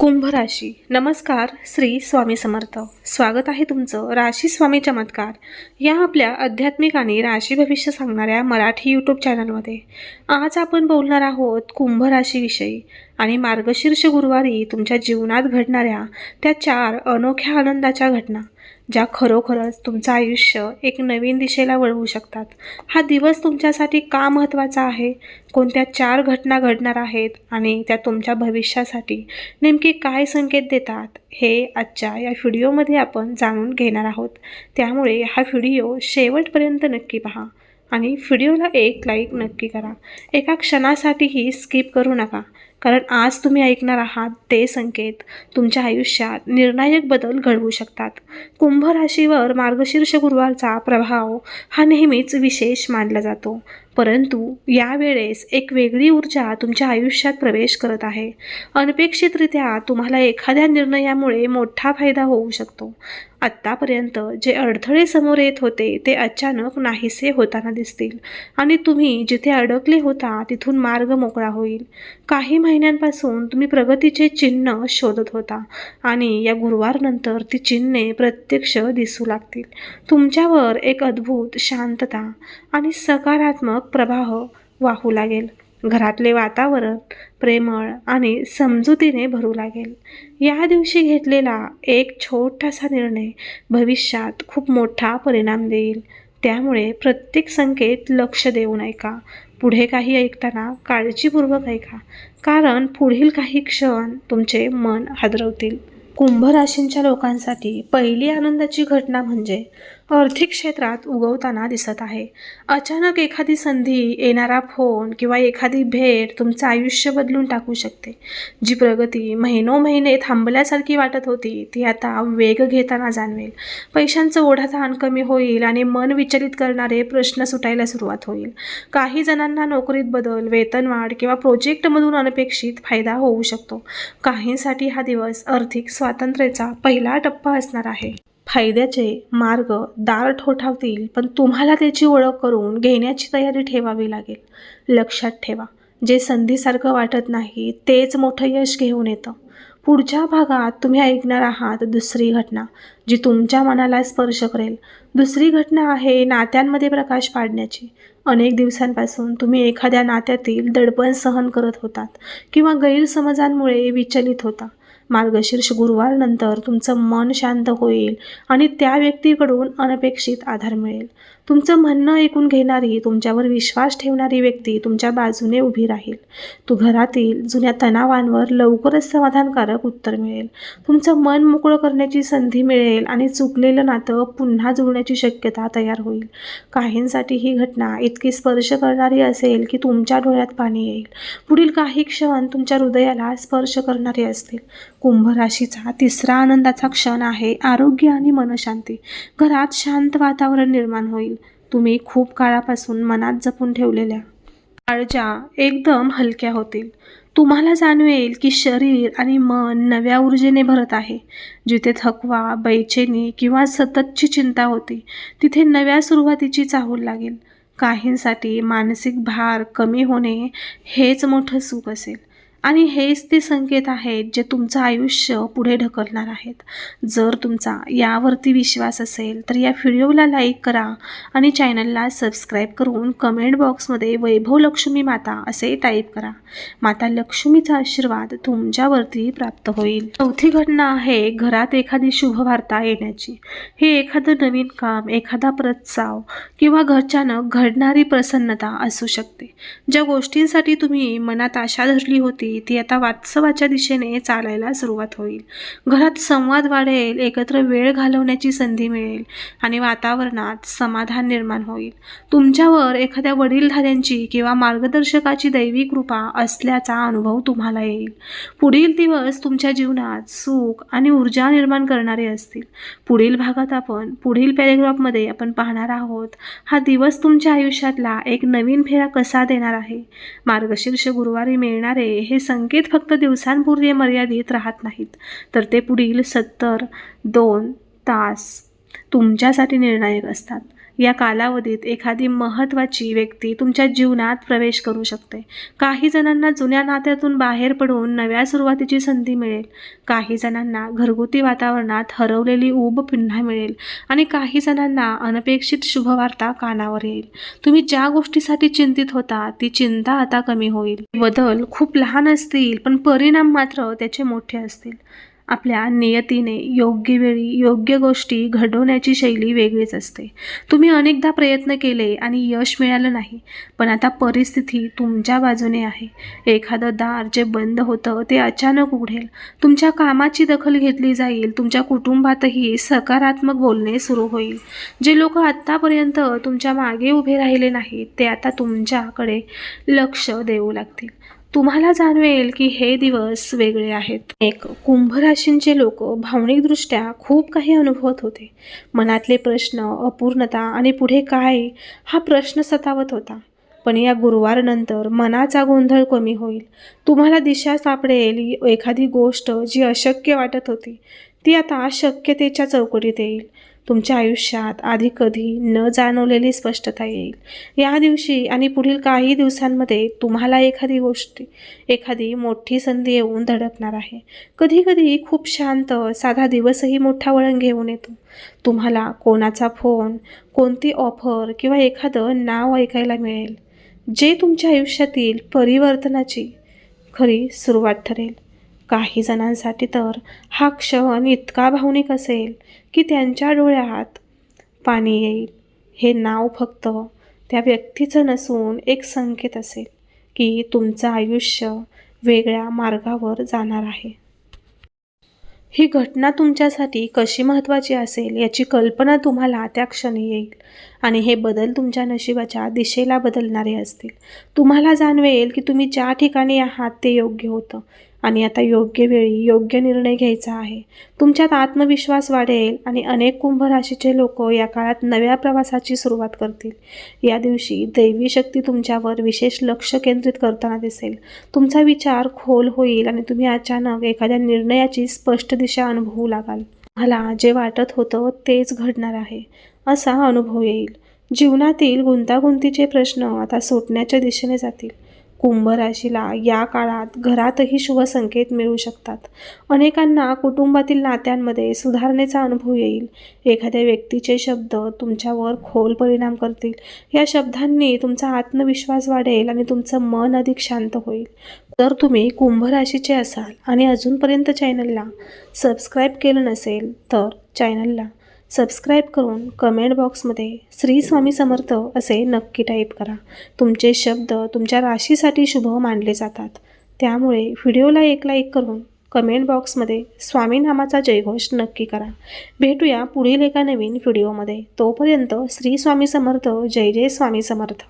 कुंभ राशी नमस्कार श्री स्वामी समर्थ. स्वागत आहे तुमचं राशी स्वामी चमत्कार. या आपल्या आध्यात्मिक आणि राशी भविष्य सांगणाऱ्या मराठी यूट्यूब चॅनलमध्ये आज आपण बोलणार आहोत कुंभ राशीविषयी आणि मार्गशीर्ष गुरुवारी तुमच्या जीवनात घडणाऱ्या त्या चार अनोख्या आनंदाच्या घटना. ज्या खरोखरच तुमचं आयुष्य एक नवीन दिशेला वळवू शकतात. हा दिवस तुमच्यासाठी का महत्त्वाचा आहे? कोणत्या चार घटना घडणार आहेत? आणि त्या तुमच्या भविष्यासाठी नेमके काय संकेत देतात? हे आजच्या या व्हिडिओमध्ये आपण जाणून घेणार आहोत. त्यामुळे हा व्हिडिओ शेवटपर्यंत नक्की पहा. आणि व्हिडिओला एक लाईक नक्की करा. एका क्षणासाठीही स्किप करू नका. कारण आज तुम्ही ऐकणार आहात ते संकेत. तुमच्या आयुष्यात निर्णायक बदल घडवू शकतात. कुंभ राशीवर मार्गशीर्ष गुरुवारचा प्रभाव हा नेहमीच विशेष मानला जातो. परंतु यावेळेस एक वेगळी ऊर्जा तुमच्या आयुष्यात प्रवेश करत आहे. अनपेक्षितरित्या तुम्हाला एखाद्या निर्णयामुळे मोठा फायदा होऊ शकतो. आत्तापर्यंत जे अडथळे समोर येत होते ते अचानक नाहीसे होताना दिसतील. आणि तुम्ही जिथे अडकले होता तिथून मार्ग मोकळा होईल. काही महिन्यांपासून तुम्ही प्रगतीचे चिन्ह शोधत होता आणि या गुरुवारनंतर ती चिन्हे प्रत्यक्ष दिसू लागतील. तुमच्यावर एक अद्भुत शांतता आणि सकारात्मक प्रवाह वाहू लागेल. घरातले वातावरण प्रेमळ आणि समजुतीने भरू लागेल. या दिवशी घेतलेला एक छोटासा निर्णय भविष्यात खूप मोठा परिणाम देईल. त्यामुळे प्रत्येक संकेत लक्ष देऊ नये का पुढे काही ऐकताना काळजीपूर्वक ऐका कारण पुढील काही क्षण तुमचे मन हादरवतील. कुंभ राशींच्या लोकांसाठी पहिली आनंदाची घटना म्हणजे आर्थिक क्षेत्रात उगवताना दिसत आहे. अचानक एखादी संधी येणारा फोन किंवा एखादी भेट तुमचं आयुष्य बदलून टाकू शकते. जी प्रगती महिनो महिने थांबल्यासारखी वाटत होती ती आता वेग घेताना जाणवेल. पैशांचं ओढाताण कमी होईल आणि मन विचलित करणारे प्रश्न सुटायला सुरुवात होईल. काही जणांना नोकरीत बदल वेतनवाढ किंवा प्रोजेक्टमधून अनपेक्षित फायदा होऊ शकतो. काहींसाठी हा दिवस आर्थिक स्वातंत्र्याचा पहिला टप्पा असणार आहे. फायद्याचे मार्ग दार ठोठावतील पण तुम्हाला त्याची ओळख करून घेण्याची तयारी ठेवावी लागेल. लक्षात ठेवा जे संधीसारखं वाटत नाही तेच मोठं यश घेऊन येतं. पुढच्या भागात तुम्ही ऐकणार आहात दुसरी घटना जी तुमच्या मनाला स्पर्श करेल. दुसरी घटना आहे नात्यांमध्ये प्रकाश पाडण्याची. अनेक दिवसांपासून तुम्ही एखाद्या नात्यातील दडपण सहन करत होतात किंवा गैरसमजांमुळे विचलित होता. मार्गशीर्ष गुरुवारनंतर तुमचं मन शांत होईल आणि त्या व्यक्तीकडून अनपेक्षित आधार मिळेल. तुमचं म्हणणं ऐकून घेणारी तुमच्यावर विश्वास ठेवणारी व्यक्ती तुमच्या बाजूने उभी राहील. तू घरातील जुन्या तणावांवर लवकरच समाधानकारक उत्तर मिळेल. तुमचं मन मोकळं करण्याची संधी मिळेल आणि चुकलेलं नातं पुन्हा जुळण्याची शक्यता तयार होईल. काहींसाठी ही घटना इतकी स्पर्श करणारी असेल की तुमच्या डोळ्यात पाणी येईल. पुढील काही क्षण तुमच्या हृदयाला स्पर्श करणारे असतील. कुंभ राशीचा तिसरा आनंदाचा क्षण आहे. आरोग्य आणि मनशांती. घरात शांत वातावरण निर्माण होईल. तुम्ही खूप काळापासून मनात जपून ठेवलेल्या काळजा एकदम हलक्या होतील. तुम्हाला जाणवेल की शरीर आणि मन नव्या ऊर्जेने भरत आहे. जिथे थकवा बैचेनी किंवा सततची चिंता होती तिथे नव्या सुरुवातीची चाहूल लागेल. काहींसाठी मानसिक भार कमी होणे हेच मोठं सुख असेल. आणि हेच ते संकेत आहेत जे तुमचं आयुष्य पुढे ढकलणार आहेत. जर तुमचा यावरती विश्वास असेल तर या व्हिडिओला लाईक करा आणि चॅनलला सबस्क्राईब करून कमेंट बॉक्समध्ये वैभव लक्ष्मी माता असे टाईप करा. माता लक्ष्मीचा आशीर्वाद तुमच्यावरती प्राप्त होईल. चौथी घटना आहे घरात एखादी शुभवार्ता येण्याची. हे एखादं नवीन काम एखादा प्रस्ताव किंवा घरच्यानं घडणारी प्रसन्नता असू शकते. ज्या गोष्टींसाठी तुम्ही मनात आशा धरली होती ती आता वास्तवाच्या दिशेने चालायला सुरुवात होईल. घरात संवाद वाढेल एकत्र वेळ घालवण्याची संधी मिळेल आणि वातावरणात समाधान निर्माण होईल. तुमच्यावर एखाद्या वडीलधाऱ्यांची किंवा मार्गदर्शकाची दैवी कृपा असल्याचा अनुभव तुम्हाला येईल. पुढील दिवस तुमच्या जीवनात सुख आणि ऊर्जा निर्माण करणारे असतील. पुढील भागात आपण पुढील पॅरेग्राफमध्ये आपण पाहणार आहोत हा दिवस तुमच्या आयुष्यातला एक नवीन फेरा कसा देणार आहे? मार्गशीर्ष गुरुवारी मिळणारे हे संकेत फक्त दिवसांपुरते मर्यादित राहत नाहीत. तर ते पुढील सत्तर दोन तास तुमच्यासाठी निर्णायक असतात. या कालावधीत एखादी महत्त्वाची व्यक्ती तुमच्या जीवनात प्रवेश करू शकते. काही जणांना जुन्या नात्यातून बाहेर पडून नव्या सुरुवातीची संधी मिळेल. काही जणांना घरगुती वातावरणात हरवलेली ऊब पुन्हा मिळेल आणि काही जणांना अनपेक्षित शुभवार्ता कानावर येईल. तुम्ही ज्या गोष्टीसाठी चिंतित होता ती चिंता आता कमी होईल. बदल खूप लहान असतील पण परिणाम मात्र त्याचे मोठे असतील. आपल्या नियतीने योग्य वेळी योग्य गोष्टी घडवण्याची शैली वेगळीच असते. तुम्ही अनेकदा प्रयत्न केले आणि यश मिळालं नाही पण आता परिस्थिती तुमच्या बाजूने आहे. एखादं दार जे बंद होतं ते अचानक उघडेल. तुमच्या कामाची दखल घेतली जाईल. तुमच्या कुटुंबातही सकारात्मक बोलणे सुरू होईल. जे लोक आत्तापर्यंत तुमच्या मागे उभे राहिले नाहीत ते आता तुमच्याकडे लक्ष देऊ लागतील. तुम्हाला जाणवेल की हे दिवस वेगळे आहेत. एक कुंभ राशींचे लोक भावनिकदृष्ट्या खूप काही अनुभवत होते. मनातले प्रश्न अपूर्णता आणि पुढे काय हा प्रश्न सतावत होता. पण या गुरुवारनंतर मनाचा गोंधळ कमी होईल. तुम्हाला दिशा सापडेल एखादी गोष्ट जी अशक्य वाटत होती. ती आता शक्यतेच्या चौकटीत येईल. तुमच्या आयुष्यात आधी कधी न जाणवलेली स्पष्टता येईल. या दिवशी आणि पुढील काही दिवसांमध्ये तुम्हाला एखादी गोष्टी एखादी मोठी संधी येऊन धडकणार आहे. कधीकधी खूप शांत साधा दिवसही मोठा वळण घेऊन येतो. तुम्हाला कोणाचा फोन कोणती ऑफर किंवा एखादं नाव ऐकायला मिळेल जे तुमच्या आयुष्यातील परिवर्तनाची खरी सुरुवात ठरेल. काही जणांसाठी तर हा क्षण इतका भावनिक असेल की त्यांच्या डोळ्यात पाणी येईल. हे नाव फक्त त्या व्यक्तीचं नसून एक संकेत असेल की तुमचं आयुष्य वेगळ्या मार्गावर जाणार आहे. ही घटना तुमच्यासाठी कशी महत्त्वाची असेल याची कल्पना तुम्हाला त्या क्षणी येईल आणि हे बदल तुमच्या नशिबाच्या दिशेला बदलणारे असतील. तुम्हाला जाणवेल की तुम्ही ज्या ठिकाणी आहात ते योग्य होतं. आणि आता योग्य वेळी योग्य निर्णय घ्यायचा आहे. तुमच्यात आत्मविश्वास वाढेल आणि अनेक कुंभ राशीचे लोक या काळात नव्या प्रवासाची सुरुवात करतील. या दिवशी दैवी शक्ती तुमच्यावर विशेष लक्ष केंद्रित करताना दिसेल. तुमचा विचार खोल होईल आणि तुम्ही अचानक एखाद्या निर्णयाची स्पष्ट दिशा अनुभवू लागाल. मला जे वाटत होतं तेच घडणार आहे. असा अनुभव येईल. जीवनातील गुंतागुंतीचे प्रश्न आता सुटण्याच्या दिशेने जातील. कुंभ राशीला या काळात घरातही शुभ संकेत मिळू शकतात. अनेकांना कुटुंबातील नात्यांमध्ये सुधारणेचा अनुभव येईल. एखाद्या व्यक्तीचे शब्द तुमच्यावर खोल परिणाम करतील. या शब्दांनी तुमचा आत्मविश्वास वाढेल आणि तुमचं मन अधिक शांत होईल. जर तुम्ही कुंभ राशीचे असाल आणि अजूनपर्यंत चॅनलला सबस्क्राईब केलं नसेल तर चॅनलला सबस्क्राईब करून कमेंट बॉक्समध्ये श्री स्वामी समर्थ असे नक्की टाईप करा. तुमचे शब्द तुमच्या राशीसाठी शुभ मानले जातात. त्यामुळे व्हिडिओला एक लाईक करून कमेंट बॉक्समध्ये स्वामी नामाचा जयघोष नक्की करा. भेटूया पुढील एका नवीन व्हिडिओमध्ये. तोपर्यंत श्री स्वामी समर्थ जय जय स्वामी समर्थ.